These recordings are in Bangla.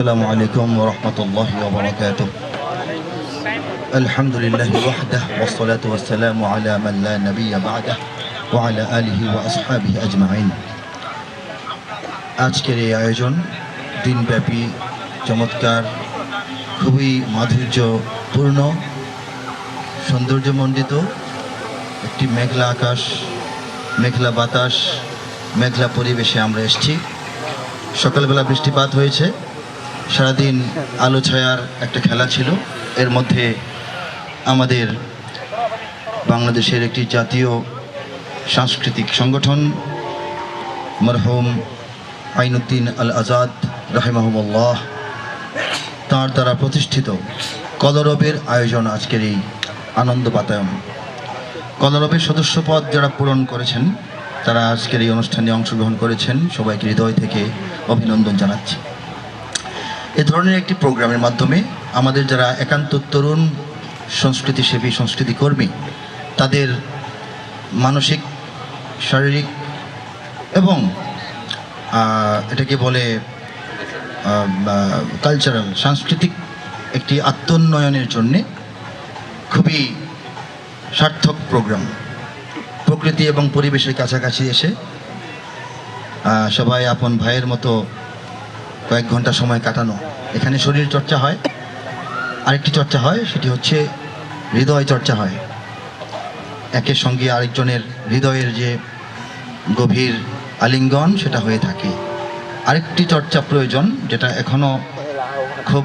السلام عليكم ورحمة الله وبركاته الحمد لله وحده والصلاة والسلام على من لا نبي بعده وعلى آله وأصحابه أجمعين আজকের এই আয়োজন দিনব্যাপী চমৎকার খুবই মাধুর্যপূর্ণ সৌন্দর্যমণ্ডিত একটি মেঘলা আকাশ মেঘলা বাতাস মেঘলা পরিবেশে আমরা এসেছি সকালবেলা বৃষ্টিপাত হয়েছে সারাদিন আলো ছায়ার একটা খেলা ছিল। এর মধ্যে আমাদের বাংলাদেশের একটি জাতীয় সাংস্কৃতিক সংগঠন, মরহুম আইনুদ্দিন আল আজাদ রাহিমাহমুল্লাহ, তাঁর দ্বারা প্রতিষ্ঠিত কলরবের আয়োজন আজকের এই আনন্দ বাতায়ন। কলরবের সদস্যপদ যারা পূরণ করেছেন, তারা আজকের এই অনুষ্ঠানে অংশগ্রহণ করেছেন। সবাইকে হৃদয় থেকে অভিনন্দন জানাচ্ছি। এ ধরনের একটি প্রোগ্রামের মাধ্যমে আমাদের যারা একান্ত তরুণ সংস্কৃতিসেবী সংস্কৃতি কর্মী, তাদের মানসিক, শারীরিক এবং এটাকে বলে কালচারাল সাংস্কৃতিক একটি আত্মোন্নয়নের জন্যে খুবই সার্থক প্রোগ্রাম। প্রকৃতি এবং পরিবেশের কাছাকাছি এসে সবাই আপন ভাইয়ের মতো কয়েক ঘণ্টা সময় কাটানো। এখানে শরীর চর্চা হয়। আরেকটি চর্চা হয়, সেটি হচ্ছে হৃদয় চর্চা হয়। একের সঙ্গে আরেকজনের হৃদয়ের যে গভীর আলিঙ্গন, সেটা হয়ে থাকে। আরেকটি চর্চা প্রয়োজন, যেটা এখনও খুব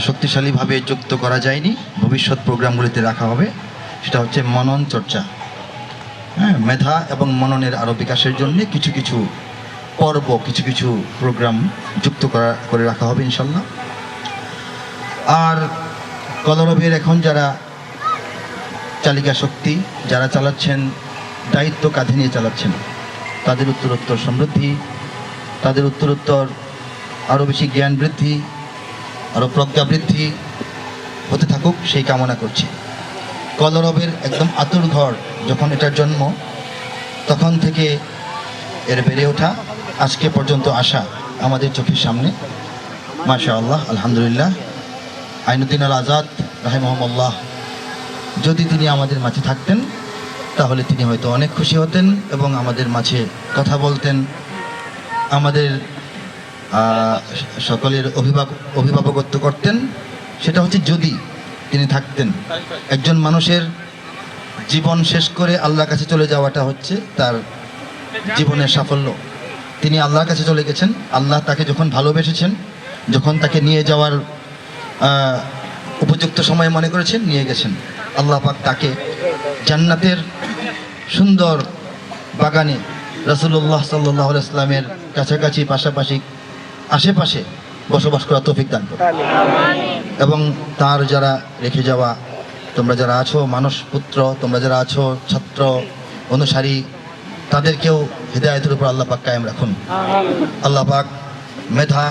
শক্তিশালীভাবে যুক্ত করা যায়নি। ভবিষ্যৎ প্রোগ্রামগুলিতে রাখা হবে। সেটা হচ্ছে মনন চর্চা। হ্যাঁ মেধা এবং মননের আরও বিকাশের জন্য কিছু কিছু পর্ব কিছু কিছু প্রোগ্রাম যুক্ত করা, করে রাখা হবে ইনশাল্লাহ। আর কলরবের এখন যারা চালিকা শক্তি, যারা চালাচ্ছেন, দায়িত্ব কাঁধে নিয়ে চালাচ্ছেন, তাদের উত্তরোত্তর সমৃদ্ধি, তাদের উত্তরোত্তর আরও বেশি জ্ঞান বৃদ্ধি, আরও প্রজ্ঞা বৃদ্ধি হতে থাকুক, সেই কামনা করছি। কলরবের একদম আতুর ঘর যখন এটার জন্ম, তখন থেকে এর বেড়ে ওঠা আজকে পর্যন্ত আসা আমাদের চোখের সামনে। মাশা আল্লাহ আলহামদুলিল্লাহ। আইনুদ্দিন আল আজাদ রাহিমহম্লাহ যদি তিনি আমাদের মাঝে থাকতেন, তাহলে তিনি হয়তো অনেক খুশি হতেন এবং আমাদের মাঝে কথা বলতেন। আমাদের সকলের অভিভাবক, অভিভাবকত্ব করতেন। সেটা হচ্ছে যদি তিনি থাকতেন। একজন মানুষের জীবন শেষ করে আল্লাহর কাছে চলে যাওয়াটা হচ্ছে তার জীবনের সাফল্য। তিনি আল্লাহর কাছে চলে গেছেন। আল্লাহ তাকে যখন ভালোবেসেছেন যখন তাকে নিয়ে যাওয়ার উপযুক্ত সময় মনে করেছেন নিয়ে গেছেন। আল্লাহ পাক তাকে জান্নাতের সুন্দর বাগানে রসুল্লাহ সাল্লাহ ইসলামের কাছাকাছি পাশাপাশি আশেপাশে বসবাস করা তৌফিক দান করে এবং তার যারা রেখে যাওয়া তোমরা যারা আছো মানুষ পুত্র তোমরা যারা আছো ছাত্র অনুসারী তাদেরকেও হৃদায়তের উপর আল্লাহ পাক কায়েম রাখুন। আল্লাহ পাক মেধা,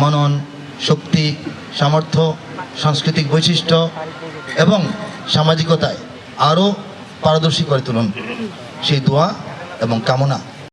মনন, শক্তি, সামর্থ্য, সাংস্কৃতিক বৈশিষ্ট্য এবং সামাজিকতায় আরও পারদর্শী করে তুলুন। সেই দোয়া এবং কামনা